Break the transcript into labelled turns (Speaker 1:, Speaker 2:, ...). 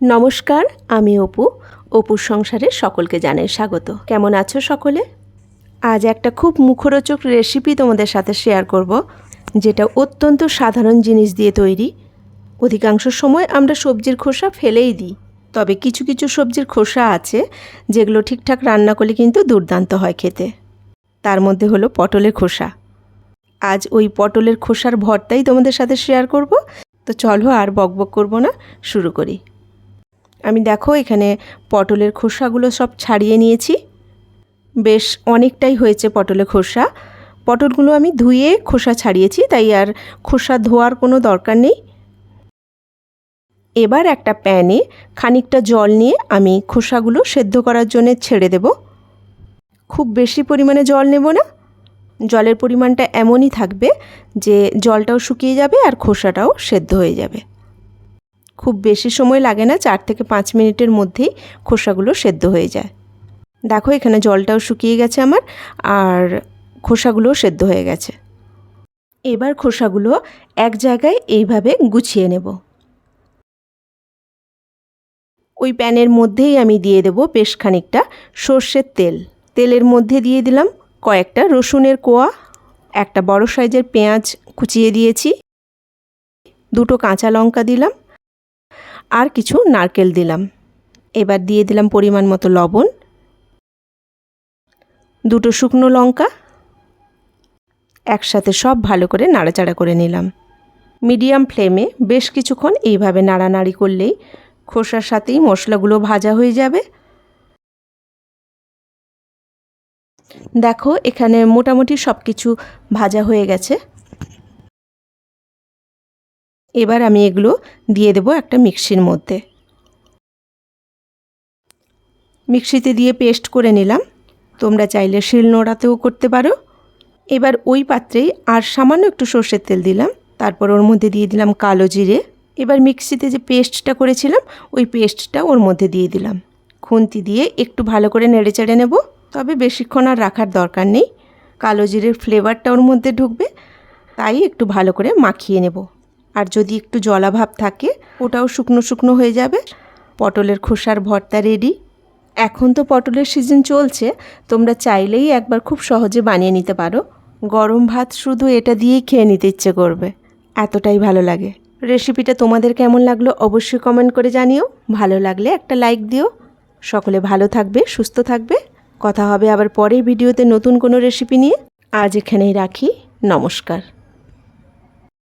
Speaker 1: নমস্কার, আমি অপু। অপুর সংসারে সকলকে জানাই স্বাগত। কেমন আছো সকলে? আজ একটা খুব মুখরোচক রেসিপি তোমাদের সাথে শেয়ার করব, যেটা অত্যন্ত সাধারণ জিনিস দিয়ে তৈরি। অধিকাংশ সময় আমরা সবজির খোসা ফেলেই দিই, তবে কিছু কিছু সবজির খোসা আছে, যেগুলো ঠিকঠাক রান্না করলে কিন্তু দুর্দান্ত হয় খেতে। তার মধ্যে হলো পটলের খোসা। আজ ওই পটলের খোসার ভর্তাই তোমাদের সাথে শেয়ার করব, তো চলো আর বকবক করব না, শুরু করি। আমি দেখো এখানে পটলের খোসাগুলো সব ছাড়িয়ে নিয়েছি। বেশ অনেকটাই হয়েছে পটলের খোসা। পটলগুলো আমি ধুয়ে খোসা ছাড়িয়েছি, তাই আর খোসা ধোয়ার কোনো দরকার নেই। এবার একটা প্যানে খানিকটা জল নিয়ে আমি খোসাগুলো সেদ্ধ করার জন্য ছেড়ে দেব। খুব বেশি পরিমাণে জল নেব না। জলের পরিমাণটা এমনই থাকবে যে জলটাও শুকিয়ে যাবে আর খোসাটাও সেদ্ধ হয়ে যাবে। খুব বেশি সময় লাগে না, চার থেকে পাঁচ মিনিটের মধ্যেই খোসাগুলো সেদ্ধ হয়ে যায়। দেখো, এখানে জলটাও শুকিয়ে গেছে আমার, আর খোসাগুলোও সেদ্ধ হয়ে গেছে। এবার খোসাগুলো এক জায়গায় এইভাবে গুছিয়ে নেব। ওই প্যানের মধ্যেই আমি দিয়ে দেব বেশ খানিকটা সর্ষের তেল। তেলের মধ্যে দিয়ে দিলাম কয়েকটা রসুনের কোয়া, একটা বড় সাইজের পেঁয়াজ কুচিয়ে দিয়েছি, দুটো কাঁচা লঙ্কা দিলাম আর কিছু নারকেল দিলাম। এবার দিয়ে দিলাম পরিমাণ মতো লবণ, দুটো শুকনো লঙ্কা, একসাথে সব ভালো করে নাড়াচাড়া করে নিলাম। মিডিয়াম ফ্লেমে বেশ কিছুক্ষণ এইভাবে নাড়ানাড়ি করলেই খোসার সাথেই মশলাগুলো ভাজা হয়ে যাবে। দেখো, এখানে মোটামুটি সব কিছু ভাজা হয়ে গেছে। এবার আমি এগুলো দিয়ে দেবো একটা মিক্সির মধ্যে। মিক্সিতে দিয়ে পেস্ট করে নিলাম। তোমরা চাইলে শিলনোড়াতেও করতে পারো। এবার ওই পাত্রেই আর সামান্য একটু সর্ষের তেল দিলাম। তারপর ওর মধ্যে দিয়ে দিলাম কালো জিরে। এবার মিক্সিতে যে পেস্টটা করেছিলাম, ওই পেস্টটা ওর মধ্যে দিয়ে দিলাম। খুন্তি দিয়ে একটু ভালো করে নেড়ে চেড়ে নেব, তবে বেশিক্ষণ আর রাখার দরকার নেই। কালো জিরের ফ্লেভারটা ওর মধ্যে ঢুকবে, তাই একটু ভালো করে মাখিয়ে নেব। আর যদি একটু জলাভাব থাকে, ওটাও শুকনো শুকনো হয়ে যাবে। পটলের খোসার ভর্তা রেডি এখন তো পটলের সিজন চলছে, তোমরা চাইলেই একবার খুব সহজে বানিয়ে নিতে পারো। গরম ভাত শুধু এটা দিয়েই খেয়ে নিতে ইচ্ছে করবে। এতটাই ভালো লাগে। রেসিপিটা তোমাদের কেমন লাগল অবশ্যই কমেন্ট করে জানিও। ভালো লাগলে একটা লাইক দিও। সকলে ভালো থাকবে, সুস্থ থাকবে। কথা হবে আবার পরের ভিডিওতে নতুন কোনো রেসিপি নিয়ে। আজ এখানেই রাখি। নমস্কার।